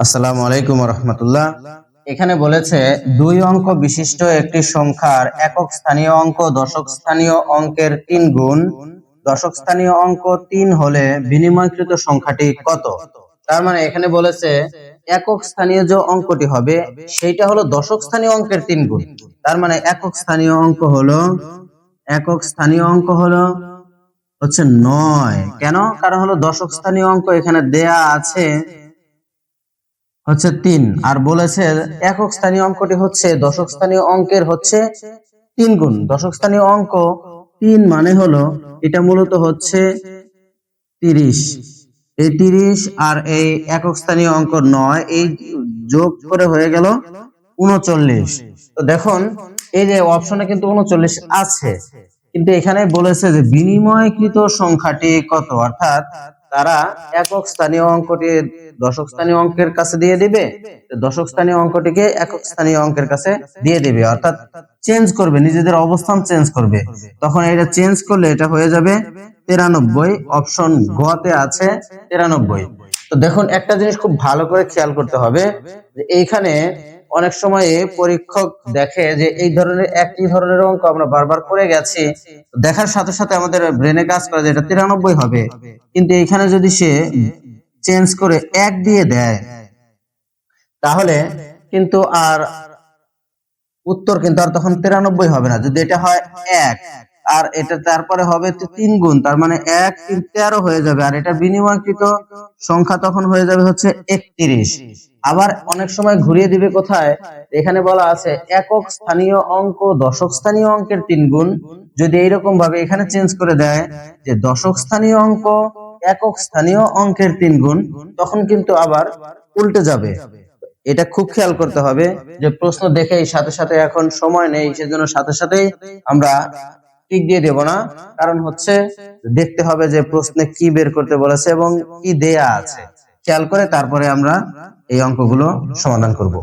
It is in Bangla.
আসসালামু আলাইকুম রহমতুল্লাহ। এখানে বলেছে, দুই অঙ্ক বিশিষ্ট একটি সংখ্যার একক স্থানীয় অঙ্ক দশক স্থানীয় অঙ্কের তিন গুণ। দশক স্থানীয় অঙ্ক তিন হলে বিনিময়কৃত সংখ্যাটি কত? তার মানে এখানে বলেছে, একক স্থানীয় যে অঙ্কটি হবে, সেইটা হলো দশক স্থানীয় অঙ্কের তিন গুণ। তার মানে একক স্থানীয় অঙ্ক হলো, একক স্থানীয় অঙ্ক হলো হচ্ছে নয়। কেন? কারণ হলো দশক স্থানীয় অঙ্ক এখানে দেয়া আছে হচ্ছে তিন। আর বলেছে একক স্থানীয় অঙ্কটি হচ্ছে দশক স্থানীয় অঙ্কের হচ্ছে তিন গুণ। দশক স্থানীয় অঙ্ক তিন মানে হলো এটা মূলত হচ্ছে তিরিশ। এই তিরিশ আর এই একক স্থানীয় অঙ্ক নয়, এই যোগ করে হয়ে গেল উনচল্লিশ। তো দেখুন, এই যে অপশনে কিন্তু উনচল্লিশ আছে, কিন্তু এখানে বলেছে যে বিনিময়কৃত সংখ্যাটি কত? অর্থাৎ তারা একক স্থানীয় অঙ্কটি দশক স্থানীয় অঙ্কের কাছে দিয়ে দিবে। দশক স্থানীয় অঙ্কটিকে একক স্থানীয় অঙ্কের কাছে দিয়ে দিবে। অর্থাৎ চেঞ্জ করবে, নিজেদের অবস্থান চেঞ্জ করবে। তখন এটা চেঞ্জ করলে এটা হয়ে যাবে তিরানব্বই, অপশন গতে আছে তিরানব্বই। তো দেখুন, একটা জিনিস খুব ভালো করে খেয়াল করতে হবে যে এইখানে অনেক সময় পরীক্ষক দেখে যে এই ধরনের একই ধরনের অঙ্ক আমরা বারবার করে গেছি দেখার সাথে সাথে আমাদের ব্রেনে কাজ করে যে এটা তিরানব্বই হবে। কিন্তু এখানে যদি সে চেঞ্জ করে এক দিয়ে দেয়, তাহলে কিন্তু আর উত্তর কিন্তু আর তখন তিরানব্বই হবে না। যদি এটা হয় এক আর এটা তারপরে হবে তিন গুণ, তার মানে এক তিন তেরো হয়ে যাবে। আর এটা বিনিময়কৃত সংখ্যা তখন হয়ে যাবে হচ্ছে একত্রিশ। আবার অনেক সময় ঘুরিয়ে দিবে কোথায়? এখানে বলা আছে একক স্থানীয় অঙ্ক দশক স্থানীয় অঙ্কের তিন গুণ। যদি এইরকম ভাবে এখানে চেঞ্জ করে দেয় যে দশক স্থানীয় অঙ্ক, একক স্থানীয় অঙ্কের তিন গুণ, তখন কিন্তু আবার উল্টে যাবে। এটা খুব খেয়াল করতে হবে যে প্রশ্ন দেখেই সাথে সাথে এখন সময় নেই, সেজন্য সাথে সাথেই আমরা টিক দিয়ে দেব না। কারণ হচ্ছে দেখতে হবে যে প্রশ্নে কি বের করতে বলেছে এবং কি দেয়া আছে। খেয়াল করে তারপরে আমরা এই অঙ্কগুলো সমাধান করব।